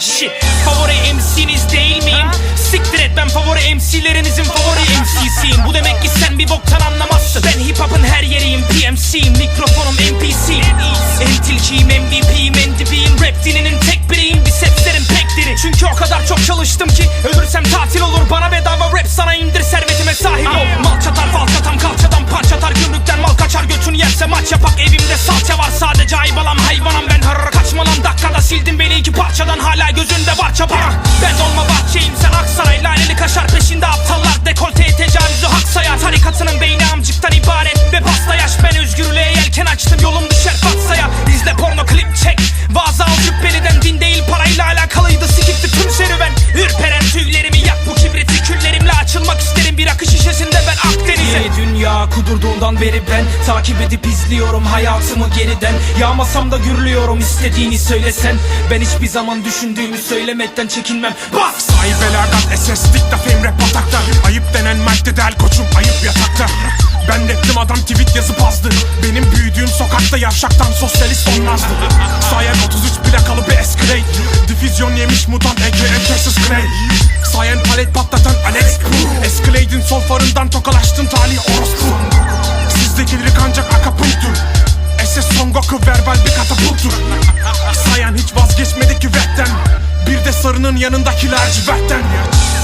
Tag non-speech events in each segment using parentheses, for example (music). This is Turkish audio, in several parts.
Shit Favori MC'niz değil miyim? Siktir et ben favori MC'lerinizin favori MC'siyim Bu demek ki sen bir boktan anlamazsın. Ben hip hop'ın her yeriyim PMC'yim Mikrofonum NPC En tilkiyim MVP'yim en dibiyim Rap dininin tek biriyim Bisepslerim pek diri. Çünkü o kadar çok çalıştım ki Ölürsem tatil olur bana bedava rap Sana indir servetime sahip ol. Mal çatar fal çatan kalçadan panç atar Gümrükten mal kaçar götün yerse maç yapak Evimde salça var. Sadece aybalam hayvanam sildim beni iki parçadan Hala gözünde var. Çaba Ben dolma bahçeyim sen Aksaray Laleli kaşar peşinde aptallar. Dekolteye tecavüzü hak sayar. Tarikatının beyni amcıktan ibaret Ve pasta yaş. Ben özgürlüğe yelken açtım Yolum beri ben Takip edip izliyorum hayatımı geriden. Yağmasam da gürlüyorum istediğini söylesen. Ben hiçbir zaman düşündüğümü söylemekten çekinmem. Bak! Sahibelerden SS dikta fame rap batakta Ayıp denen madde del koçum ayıp yatakta. Ben raptim adam tweet yazıp azdı. Benim büyüdüğüm sokakta yavşaktan sosyalist olmazdı. Sayen 33 plakalı bir Escalade. Difüzyon yemiş mutant aka Texas Clay. Sayen palet patlatan Alex Escalade'in sol farından tokalaştın talih orospu Lirik ancak akapunktur SS Son Goku verbal bir katapultur. (laughs) Sayan hiç vazgeçmedi ki rapten Bir de sarının yanındaki lacivertten.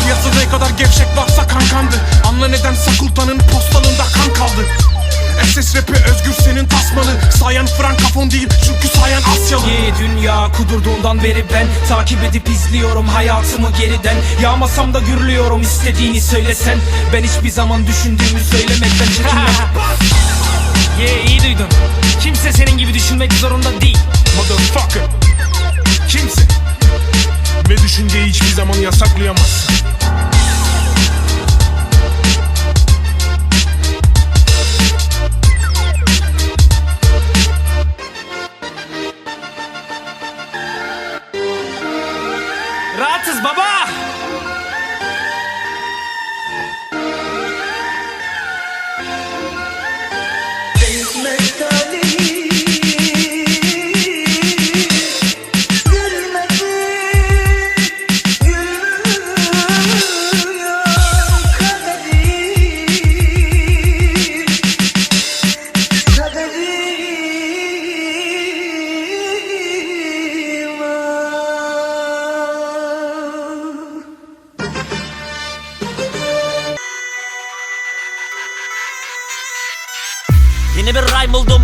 Piyasada ne kadar gevşek varsa kankandı Anla neden Sakulta'nın postalında kan kaldı? SS rapi özgür senin tasmalı. Sayan frankafon değil çünkü sayan Asyalı. Ye dünya kudurduğundan beri ben Takip edip izliyorum hayatımı geriden. Yağmasam da gürlüyorum istediğini söylesen. Ben hiçbir zaman düşündüğümü söylemekten çekinmem (laughs) Ye iyi duydun Kimse senin gibi düşünmek zorunda değil. Motherfucker. Kimse. Ve düşünceyi hiçbir zaman yasaklayamazsın America.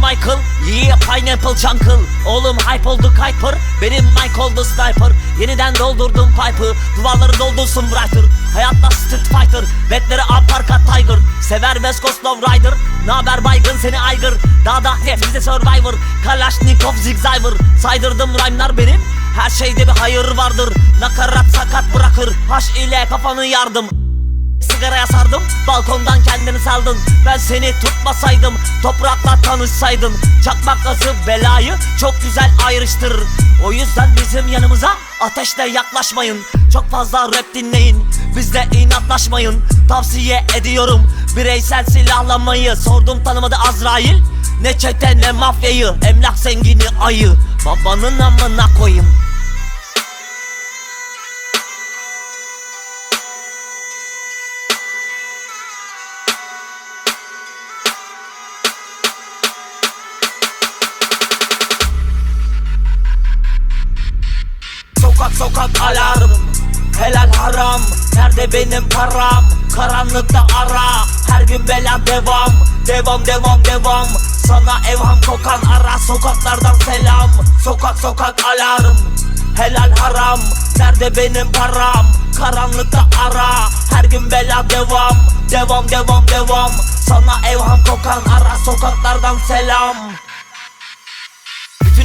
Michael Yeah pineapple jungle. Oğlum hype oldu Kuiper Benim Mike oldu sniper. Yeniden doldurdum pipe'ı Duvarları doldursun brighter. Hayatta street fighter Vetleri aparkat tiger. Sever West Coast Love Rider Naber baygın seni aygır Dağda bize survivor Kalashnikov zigzagger Saydırdım rhyme'lar benim Her şeyde bir hayır vardır. Nakarat sakat bırakır Haş ile kafanı yardım Sigaraya sardım balkondan kendini saldın. Ben seni tutmasaydım toprakla tanışsaydın. Çakmak gazı belayı çok güzel ayrıştırır. O yüzden bizim yanımıza ateşle yaklaşmayın. Çok fazla rap dinleyin bizle inatlaşmayın. Tavsiye ediyorum bireysel silahlanmayı. Sordum tanımadı Azrail ne çete ne mafyayı. Emlak zengini ayı Babanın amına koyayım Sokak sokak alarm. Helal haram. Nerede benim param? Karanlıkta ara. Her gün bela devam. Devam devam devam. Sana evham kokan ara. Sokaklardan selam. Sokak sokak alarm. Helal haram. Nerede benim param? Karanlıkta ara. Her gün bela devam. Devam devam devam. Sana evham kokan ara. Sokaklardan selam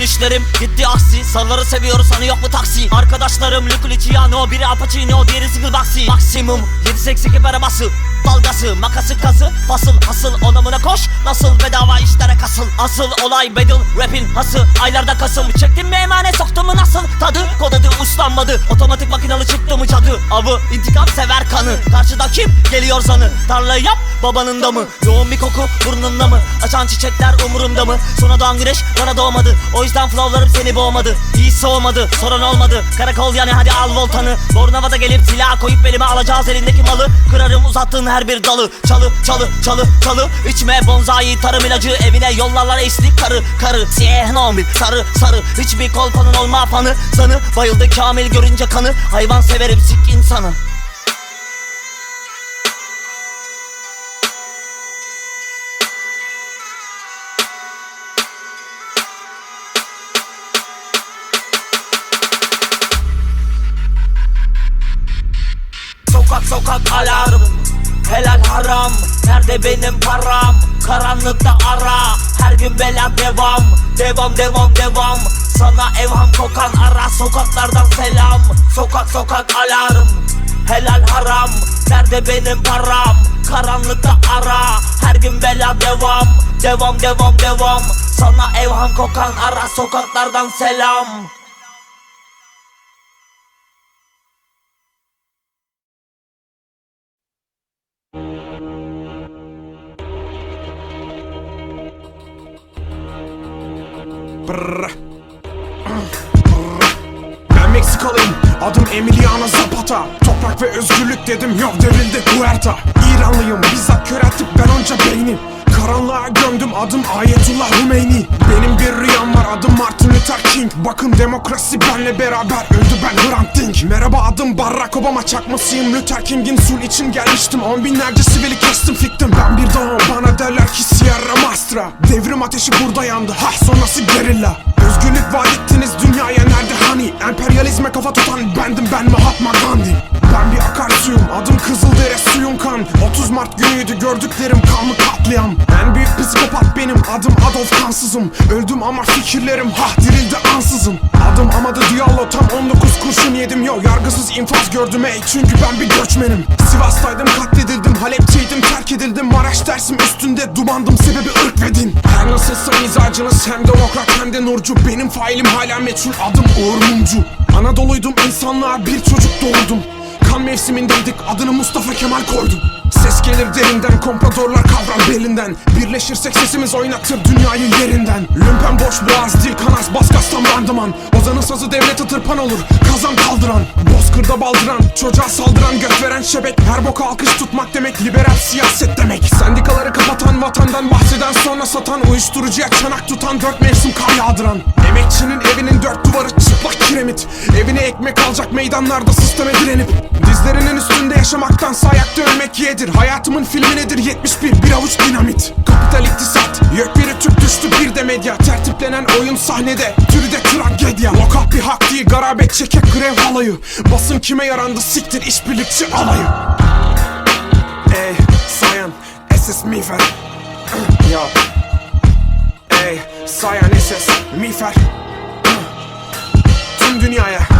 işlerim gitti aksi. Sarıları seviyoruz hani yok mu taksi? Arkadaşlarım Luke Luciano Biri Al Pacino diğeri Single Boxy Maksimum 7 8 arabası dalgası Makası kazı fasıl asıl onamına koş. Nasıl bedava işlere kasıl. Asıl olay battle rapin hası. Aylarda kasım çektim mi emanet soktum mu nasıl? Tadı kod adı uslanmadı. Otomatik makinalı çıktı mı cadı? Avı intikam sever kanı. Karşıda kim geliyor zanı? Tarlayı yap babanın da mı Yoğun bir koku burnunda mı? Açan çiçekler umurumda mı? Sona doğan güneş bana doğmadı. O yüzden flowlarım seni boğmadı. İyi soğumadı sorun olmadı. Karakol yani hadi al voltanı. Bornavada gelip silah koyup belime alacağız elindeki malı. Kırarım uzattığın her bir dalı. Çalı çalı çalı çalı. İçme bonzai tarım ilacı. Evine yollarlar eşlik karı karı. Siyah nomil sarı sarı. Hiçbir kolpanın olma fanı Sanı. Bayıldı kamil görünce kanı. Hayvan severim sik insanı. Sokak sokak alarm Helal haram Nerede benim param? Karanlıkta ara Her gün bela devam. Devam devam devam. Sana evham kokan ara Sokaklardan selam. Sokak sokak alarm. Helal haram Nerede benim param? Karanlıkta ara Her gün bela devam. Devam devam devam. Sana evham kokan ara Sokaklardan selam Brrr. Ben Meksikalıyım. Adım Emiliano Zapata. Toprak ve özgürlük dedim. Yok devrildi Huerta İranlıyım. Bizzat köreltip ben onca beyni Karanlığa gömdüm. Adım Ayetullah Hümeyni. Benim bir rüyam var. Adım Martin Luther King. Bakın demokrasi benle beraber. Öldü ben Hrant Dink. Merhaba adım Barack Obama. Çakmasıyım. Luther King'in sul için gelmiştim. On binlerce sivili kestim fiktim. Ben bir dağım bana derler ki Sierra Mastra Devrim ateşi burada yandı. Ha sonrası gerilla. Özgürlük vaat ettiniz dünyaya nerede hani? Emperyalizme kafa tutan bendim ben Mahatma Gandhi. Ben bir akarsuyum adım Kızıldere suyun kan. 30 Mart günüydü gördüklerim kanlı katliam. En büyük psikopat benim adım Adolf Kansızım. Öldüm ama fikirlerim hah dirildi ansızın. Adım Amada Diallo tam 19 kurşun yedim. Yo Yargısız infaz gördüm ey çünkü ben bir göçmenim. Sivas'taydım katledildim Halepçeydim terk edildim. Maraş dersim üstünde dumandım sebebi ırk ve din Her nasılsa mizacınız hem demokrat hem de nurcu. Benim failim hala meçhul. Adım Uğur Mumcu. Anadolu'ydum insanlığa bir çocuk doğurdum. Kan mevsimindeydik adını Mustafa Kemal koydum Ses gelir derinden kompradorlar kavrar belinden. Birleşirsek sesimiz oynatır dünyayı yerinden. Lümpen boş boğaz dil kanaz baskastan bandıman Ozanın sazı devlete tırpan olur kazan kaldıran. Bozkırda baldıran çocuğa saldıran göt veren şebek. Her boka alkış tutmak demek liberal siyaset demek. Sendikaları kapatan vatandan bahseden sonra satan Uyuşturucuya çanak tutan dört mevsim kar yağdıran Emekçinin evinin dört duvarı çıplak kiremit. Evine ekmek alacak meydanlarda sisteme direnip. Dizlerinin üstünde yaşamaktansa ayakta ölmek yedir. Hayatımın filmi nedir? 71 bir avuç dinamit. Kapital iktisat Yok biri Türk düştü bir de medya. Tertiplenen oyun sahnede Türü de tragedya. Lokal bir hak değil garabet çekek grev halayı. Basın kime yarandı? Siktir işbirlikçi alayı. Ey sayan SS mifer Ey sayan SS mifer. Tüm dünyaya